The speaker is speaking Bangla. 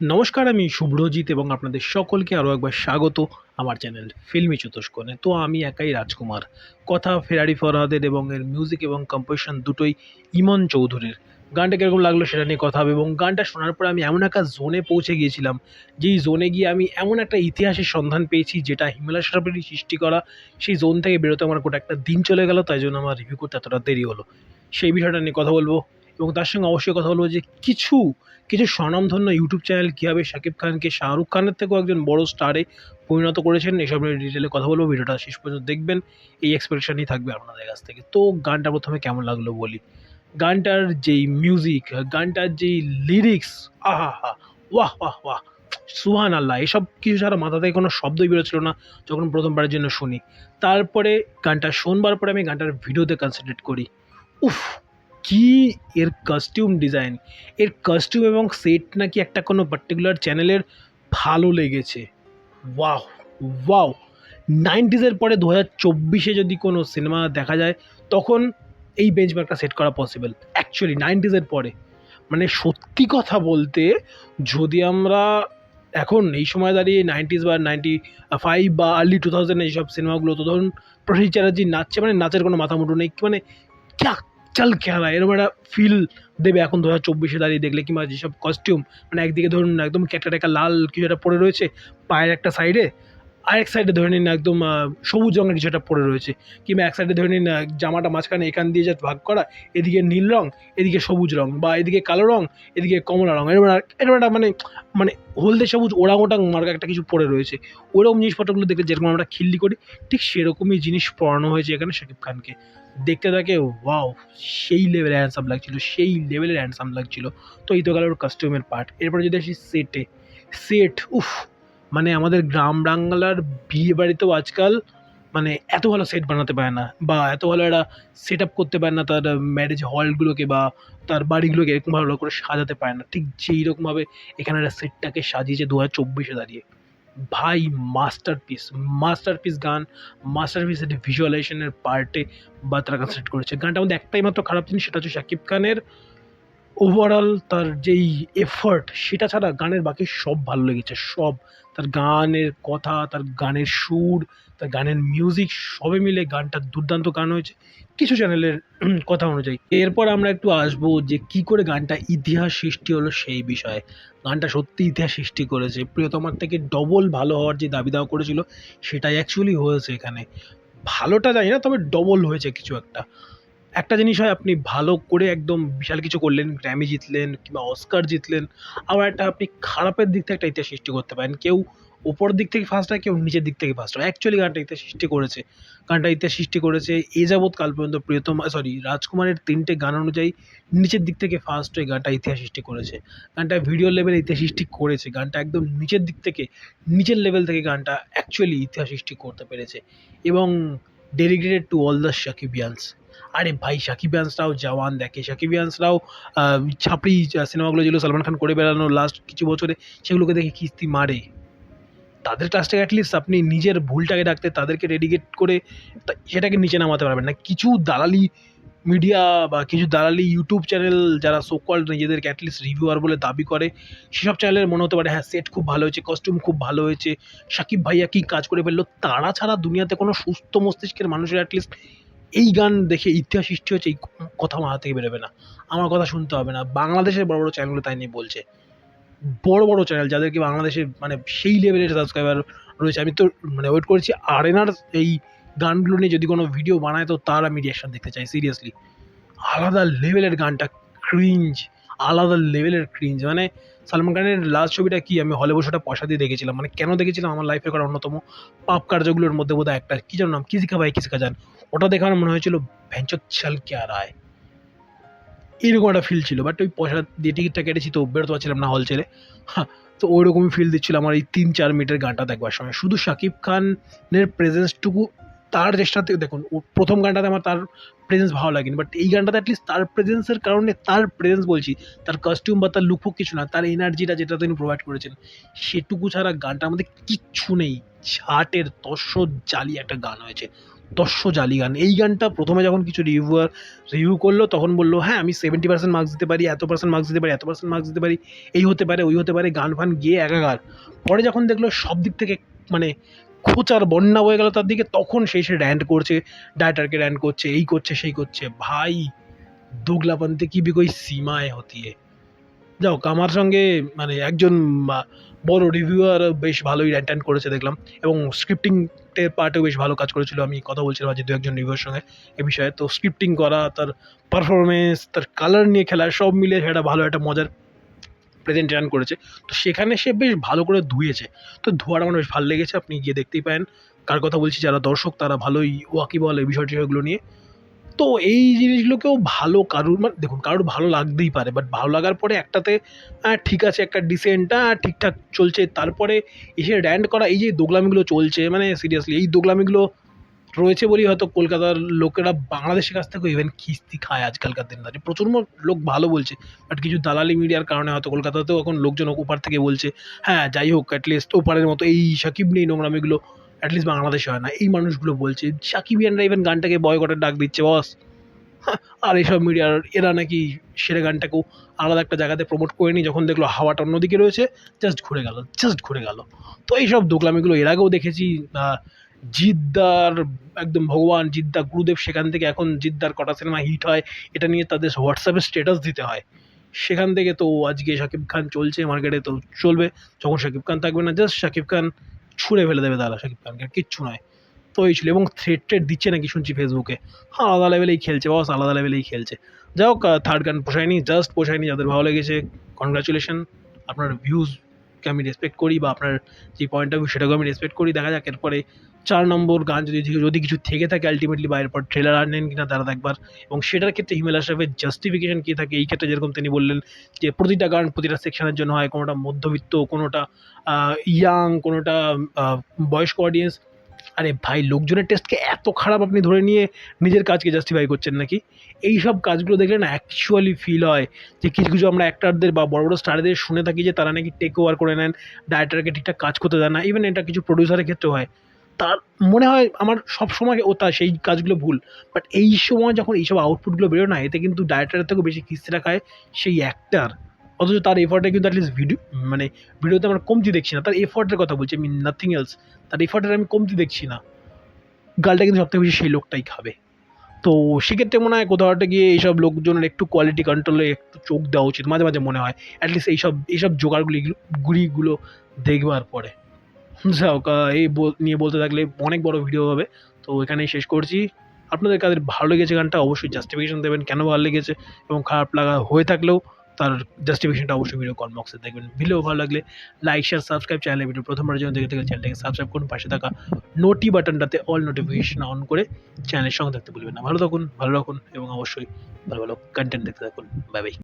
নমস্কার, আমি শুভ্রজিৎ এবং আপনাদের সকলকে আরও একবার স্বাগত আমার চ্যানেল ফিল্মি চতুষ্কোণে। তো আমি একাই রাজকুমার। কথা ফেরারি ফরহাদের এবং এর মিউজিক এবং কম্পোজিশন দুটোই ইমন চৌধুরীর। গানটা কীরকম লাগল সেটা নিয়ে কথা হবে এবং গানটা শোনার পরে আমি এমন একটা জোনে পৌঁছে গিয়েছিলাম, যেই জোনে গিয়ে আমি এমন একটা ইতিহাসের সন্ধান পেয়েছি, যেটা হিমালয় সরকারি সৃষ্টি করা, সেই জোন থেকে বেরোতে আমার গোটা একটা দিন চলে গেল, তাই জন্য আমার রিভিউ করতে এতটা দেরি হলো। সেই বিষয়টা নিয়ে কথা বলব এবং তার সঙ্গে অবশ্যই কথা বলব যে কিছু কিছু স্বনামধন্য ইউটিউব চ্যানেল কীভাবে শাকিব খানকে শাহরুখ খানের থেকেও একজন বড় স্টারে পরিণত করেছেন, এসব নিয়ে ডিটেলে কথা বলব। ভিডিওটা শেষ পর্যন্ত দেখবেন। এই এক্সপেকটেশনই থাকবে আপনাদের কাছ থেকে। তো গানটা প্রথমে কেমন লাগল বলি? গানটার যেই মিউজিক গানটার যেই লিরিক্স আহা হা ওয়াহ ওয়াহ ওয়াহ সুহান আল্লাহ এসব কিছু ছাড়া মাথা থেকে কোনো শব্দই বেরোচ্ছিল না যখন প্রথমবারের জন্য শুনি। তারপরে গানটা শোনবার পরে আমি গানটার ভিডিওতে কনসেন্ট্রেট করি। উফ কি এর কস্টিউম ডিজাইন এর কস্টিউম এবং সেট নাকি একটা কোনো পার্টিকুলার চ্যানেলের ভালো লেগেছে? ওয়াও ওয়াও নাইনটিজের পরে দু হাজার চব্বিশে যদি কোনো সিনেমা দেখা যায়, তখন এই বেঞ্চমার্কটা সেট করা পসিবল অ্যাকচুয়ালি নাইনটিজের পরে। মানে সত্যি কথা বলতে, যদি আমরা এখন এই সময় দাঁড়িয়ে নাইনটিজ বা নাইনটি ফাইভ বা আর্লি টু থাউজেন্ড এইসব সিনেমাগুলো তো ধরুন প্রসেনজিৎ চ্যাটার্জি নাচছে মানে নাচের কোনো মাথা মুঠো নেই মানে ক্যা চাল খেলা, এরকম একটা ফিল দেবে এখন দু হাজার চব্বিশে দাঁড়িয়ে দেখলে, কিংবা যেসব কস্টিউম মানে একদিকে ধরুন একদম ক্যাটাটাকা লাল কিছু একটা পড়ে রয়েছে, পায়ের একটা সাইডে আরেক সাইডে ধরে নিন একদম সবুজ রঙের কিছু একটা পড়ে রয়েছে। কিংবা এক সাইডে ধরে নিন জামাটা মাঝখানে এখান দিয়ে যা ভাগ করা, এদিকে নীল রং, এদিকে সবুজ রং, বা এদিকে কালো রং, এদিকে কমলা রং। এরকম এরকম একটা মানে মানে হলদে সবুজ ওরাং ওটাং মার্কা একটা কিছু পড়ে রয়েছে। ওরকম জিনিসপত্রগুলো দেখলে যেরকম আমরা খিল্লি করি, ঠিক সেরকমই জিনিস পড়ানো হয়েছে এখানে শাকিব খানকে। দেখতে থাকে, ওয়াও, সেই লেভেলের হ্যান্ডসাম লাগছিল, সেই লেভেলের হ্যান্ডসাম লাগছিল। তো এই তো গেল ওর কাস্টিউমের পার্ট এরপরে যদি আসি সেটে সেট উফ মানে আমাদের গ্রাম বাংলার বিয়ে বাড়িতেও আজকাল মানে এত ভালো সেট বানাতে পারে না বা এত ভালো একটা সেট আপ করতে পারে না তার ম্যারেজ হলগুলোকে বা তার বাড়িগুলোকে এরকম ভালো করে সাজাতে পারে না। ঠিক যেই রকমভাবে এখানে একটা সেটটাকে সাজিয়েছে দু হাজার চব্বিশে দাঁড়িয়ে। ভাই মাস্টারপিস মাস্টারপিস গান মাস্টারপিস এর ভিজুয়ালাইজেশনের পার্টে বা তারা কনসেন্ট্রেট করেছে। গানটা আমাদের একটাই মাত্র খারাপ জিনিস, সেটা হচ্ছে শাকিব খানের ওভারঅল তার যেই এফার্ট সেটা ছাড়া গানের বাকি সব ভালো লেগেছে, সব। তার গানের কথা, তার গানের সুর, তার গানের মিউজিক সবে মিলে গানটা দুর্দান্ত গান হয়েছে। কিছু চ্যানেলের কথা অনুযায়ী। এরপর আমরা একটু আসব যে কি করে গানটা ইতিহাস সৃষ্টি হলো সেই বিষয়ে। গানটা সত্যি ইতিহাস সৃষ্টি করেছে। প্রিয়তমার থেকে ডবল ভালো হওয়ার যে দাবি দাওয়া করেছিল, সেটাই অ্যাকচুয়ালি হয়েছে এখানে। ভালোটা জানি না, তবে ডবল হয়েছে কিছু একটা। একটা জিনিস হয়, আপনি ভালো করে একদম বিশাল কিছু করলেন গ্র্যামি জিতলেন কিংবা অস্কার জিতলেন, আবার একটা আপনি খারাপের দিক থেকে একটা ইতিহাস সৃষ্টি করতে পারেন। কেউ উপরের দিক থেকে ফার্স্ট হয়, কেউ নিচের দিক থেকে ফার্স্ট হয়। অ্যাকচুয়ালি গানটা ইতিহাস সৃষ্টি করেছে। গানটা ইতিহাস সৃষ্টি করেছে এ যাবৎ কাল পর্যন্ত প্রিয়তম সরি রাজকুমারের তিনটে গান অনুযায়ী নিচের দিক থেকে ফার্স্ট হয়ে গানটা ইতিহাস সৃষ্টি করেছে। গানটা ভিডিও লেভেলে ইতিহাস সৃষ্টি করেছে। গানটা একদম নিচের দিক থেকে, নিচের লেভেল থেকে গানটা অ্যাকচুয়ালি ইতিহাস সৃষ্টি করতে পেরেছে। এবং dedicated to all the Shakibians আরে ভাই শাকিবিয়ানসরাও জওয়ান, দেখে শাকিবিয়ানসরাও ছাপড়ি সিনেমাগুলো যেগুলো সলমান খান করে বেড়ানো লাস্ট কিছু বছরে, সেগুলোকে দেখে কিস্তি মারে। তাদের কাছটাকে অ্যাটলিস্ট আপনি নিজের ভুলটাকে ডাকতে তাদেরকে ডেডিকেট করে সেটাকে নিচে নামাতে পারবেন না। কিছু দালালি মিডিয়া বা কিছু দালালি ইউটিউব চ্যানেল যারা সোকল নিজেদেরকে অ্যাটলিস্ট রিভিউয়ার বলে দাবি করে, সেসব চ্যানেলের মনে হতে পারে হ্যাঁ সেট খুব ভালো হয়েছে কস্টিউম খুব ভালো হয়েছে, সাকিব ভাইয়া কী কাজ করে ফেলল? তারা ছাড়া দুনিয়াতে কোনো সুস্থ মস্তিষ্কের মানুষের অ্যাটলিস্ট এই গান দেখে ইতিহাস সৃষ্টি হচ্ছে এই কথা মাথা থেকে বেরোবে না। আমার কথা শুনতে হবে না। বাংলাদেশের বড় বড় চ্যানেলগুলো তাই নিয়ে বলছে। বড় বড় চ্যানেল যাদেরকে বাংলাদেশে মানে সেই লেভেলের সাবস্ক্রাইবার রয়েছে। আমি তো মানে ওয়েট করেছি আরেনার এই গানগুলো নিয়ে যদি কোনো ভিডিও বানায়, তো তার আমি রিয়াকশন দেখতে চাই সিরিয়াসলি আলাদা লেভেলের গানটা ক্রিঞ্জ আলাদা লেভেলের ক্রিঞ্জ মানে সালমান খানের লাস্ট ছবিটা কি? আমি হলে বসে ওটা পয়সা দিয়ে দেখেছিলাম। মানে কেন দেখেছিলাম? আমার লাইফে করা অন্যতম। পাপ কার্যগুলোর মধ্যে বোধহয় একটা। কী যেন নাম? কিসিকা ভাই, কিসিকা যান ওটা দেখে আমার মনে হয়েছিল ভেঞ্চর চাল কে আর আয় এরকম একটা ফিল ছিল। বাট ওই পয়সা দিয়ে টিকিটটা কেটেছি, তো বেরোতে পারছিলাম না হল ছেড়ে। হ্যাঁ তো ওইরকমই ফিল দিচ্ছিল আমার এই তিন চার মিনিটের গানটা দেখবার সময়। শুধু শাকিব খানের প্রেজেন্সটুকু তার চেষ্টাতে দেখুন প্রথম গানটাতে আমার তার প্রেজেন্স ভালো লাগেনি বাট এই গানটাতে অ্যাটলিস্ট তার প্রেজেন্সের কারণে তার প্রেজেন্স বলছি, তার কস্টিউম বা তার লুকফুক কিছু না, তার এনার্জিটা যেটা তিনি প্রোভাইড করেছেন, সেটুকু ছাড়া গানটার মধ্যে কিচ্ছু নেই ঝাটের তস্য জালি একটা গান হয়েছে দস্য জালি গান। এই গানটা প্রথমে যখন কিছু রিভিউয়ার রিভিউ করল, তখন বলল হ্যাঁ আমি সেভেন্টি পার্সেন্ট মার্কস দিতে পারি, এত পার্সেন্ট মার্কস দিতে পারি, এত পার্সেন্ট মার্কস দিতে পারি, এই হতে পারে, ওই হতে পারে, গান ফান গিয়ে একাকার। পরে যখন দেখল সব দিক থেকে মানে খোঁচার বন্যা হয়ে গেল তার দিকে, তখন সেই সে র্যান্ট করছে ডায়েটারকে র্যান্ড করছে, এই করছে, সেই করছে। ভাই দুগলাপন্থী কি বি সীমায় হতিয়ে। যাও আমার সঙ্গে মানে একজন বড় রিভিউয়ার বেশ ভালোই ট্যান্ট করেছে, দেখলাম। এবং স্ক্রিপ্টিং পার্টেও বেশ ভালো কাজ করেছিল, আমি কথা বলছিলাম আজ দু একজন রিভিউয়ার সঙ্গে এ বিষয়ে। তো স্ক্রিপ্টিং করা, তার পারফরমেন্স তার কালার নিয়ে খেলা, সব মিলে সেটা ভালো, একটা মজার প্রেজেন্টেশন করেছে। তো সেখানে সে বেশ ভালো করে ধুয়েছে। তো ধোয়ার আমার বেশ ভালো লেগেছে। আপনি গিয়ে দেখতেই পারেন। কার কথা বলছি, যারা দর্শক, তারা ভালোই ওয়াকিবল এই বিষয় টিষয়গুলো নিয়ে। তো এই জিনিসগুলোকেও ভালো কারুর মানে দেখুন, কারোর ভালো লাগতেই পারে। বাট ভালো লাগার পরে একটাতে ঠিক আছে, একটা ডিসেন্টটা ঠিকঠাক চলছে। তারপরে এসে র্যান্ড করা, এই যে দোগলামিগুলো চলছে মানে সিরিয়াসলি এই দোগলামিগুলো রয়েছে বলেই হয়তো কলকাতার লোকেরা বাংলাদেশের কাছ থেকেও ইভেন কিস্তি খায় আজকালকার দিন দাঁড়িয়ে প্রচুর লোক ভালো বলছে বাট কিছু দালালি মিডিয়ার কারণে হয়তো কলকাতাতেও এখন লোকজন ওপার থেকে বলছে হ্যাঁ যাই হোক অ্যাটলিস্ট ওপারের মতো এই সাকিব নেই নোংরামিগুলো অ্যাটলিস্ট বাংলাদেশে হয় না। এই মানুষগুলো বলছে, সাকিবিয়ানরা ইভেন গানটাকে বয়কটের ডাক দিচ্ছে বস আর এইসব মিডিয়ার এরা নাকি সেরে গানটাকেও আলাদা একটা জায়গাতে প্রমোট করে নি যখন দেখল হাওয়াটা অন্যদিকে রয়েছে জাস্ট ঘুরে গেল জাস্ট ঘুরে গেল। তো এইসব দোকলামিগুলো এর আগেও দেখেছি জিদ্দার, একদম ভগবান, জিদ্দা, গুরুদেব, সেখান থেকে এখন জিদ্দার কটা সিনেমা হিট হয়, এটা নিয়ে তাদের হোয়াটসঅ্যাপে স্ট্যাটাস দিতে হয়। সেখান থেকে তো আজকে শাকিব খান চলছে মার্কেটে তো চলবে, যখন শাকিব খান থাকবে না জাস্ট শাকিব খান ছুঁড়ে ফেলে দেবে তারা, শাকিব খানকে কিচ্ছু নয়। তো এই ছিল, এবং থ্রেড ট্রেড দিচ্ছে নাকি শুনছি ফেসবুকে হ্যাঁ আলাদা লেভেলেই খেলছে বস আলাদা লেভেলেই খেলছে। যাই হোক থার্ড গান পোষায়নি জাস্ট পোষায়নি, যাদের ভালো লেগেছে কনগ্রাচুলেশন আপনার ভিউজকে আমি রেসপেক্ট করি বা আপনার যে পয়েন্ট ভিউ সেটাকেও আমি রেসপেক্ট করি। দেখা যাক, এরপরে চার নম্বর গান যদি যদি কিছু থেকে থাকে আলটিমেটলি বা এরপর ট্রেলার আনেন কিনা তারা একবার এবং সেটার ক্ষেত্রে হিমেল আশরাফের জাস্টিফিকেশন কী থাকে, এই ক্ষেত্রে যেরকম তিনি বললেন যে, প্রতিটা গান প্রতিটা সেকশনের জন্য হয়, কোনোটা মধ্যবিত্ত, কোনোটা ইয়াং কোনোটা বয়স্ক অডিয়েন্স আরে ভাই, লোকজনের টেস্টকে এত খারাপ আপনি ধরে নিয়ে নিজের কাজকে জাস্টিফাই করছেন নাকি? এই সব কাজগুলো দেখলে না অ্যাকচুয়ালি ফিল হয় যে কিছু কিছু আমরা অ্যাক্টারদের বা বড় বড় স্টারদের শুনে থাকি যে তারা নাকি টেক ওভার করে নেন ডাইরেক্টরকে ঠিকঠাক কাজ করতে দেয় না ইভেন এটা কিছু প্রডিউসারের ক্ষেত্রে হয়। তার মনে হয় আমার সব সময় ও তা সেই কাজগুলো ভুল বাট এই সময় যখন এইসব আউটপুটগুলো বেরো না, এতে কিন্তু ডাইরেক্টরের থেকেও বেশি কিস্তিটা খায় সেই অ্যাক্টার অথচ তার এফার্টে কিন্তু অ্যাটলিস্ট ভিডিও মানে ভিডিওতে আমরা কমতি দেখছি না। তার এফার্টের কথা বলছি আমি নাথিং এলস তার এফার্টের আমি কমতি দেখছি না। গালটা কিন্তু সবথেকে বেশি সেই লোকটাই খাবে। তো সেক্ষেত্রে মনে হয় কোথাও একটা গিয়ে এইসব লোকজনের একটু কোয়ালিটি কন্ট্রোলে একটু চোখ দেওয়া উচিত। মাঝে মাঝে মনে হয় অ্যাটলিস্ট এইসব এইসব জোগাড়গুলি গুড়িগুলো দেখবার পরে। হোক এই নিয়ে বলতে থাকলে অনেক বড় ভিডিও হবে। তো এখানেই শেষ করছি। আপনাদের কাদের ভালো লেগেছে গানটা অবশ্যই জাস্টিফিকেশন দেবেন। কেন ভালো লেগেছে এবং খারাপ লাগা হয়ে থাকলেও তার জাস্টিফিকেশনটা অবশ্যই ভিডিও কমেন্ট বক্সে দেখবেন। ভিডিও ভালো লাগলে like share subscribe channel video প্রথমবার জন্য দেখে থেকে চ্যানেলটাকে সাবস্ক্রাইব করুন। পাশে থাকা নোটি বাটনটাতে অল নোটিফিকেশন অন করে চ্যানেলের সঙ্গে থাকতে ভুলবেন না। ভালো থাকুন, ভালো রাখুন এবং অবশ্যই ভালো ভালো কন্টেন্ট দেখতে থাকুন। Bye bye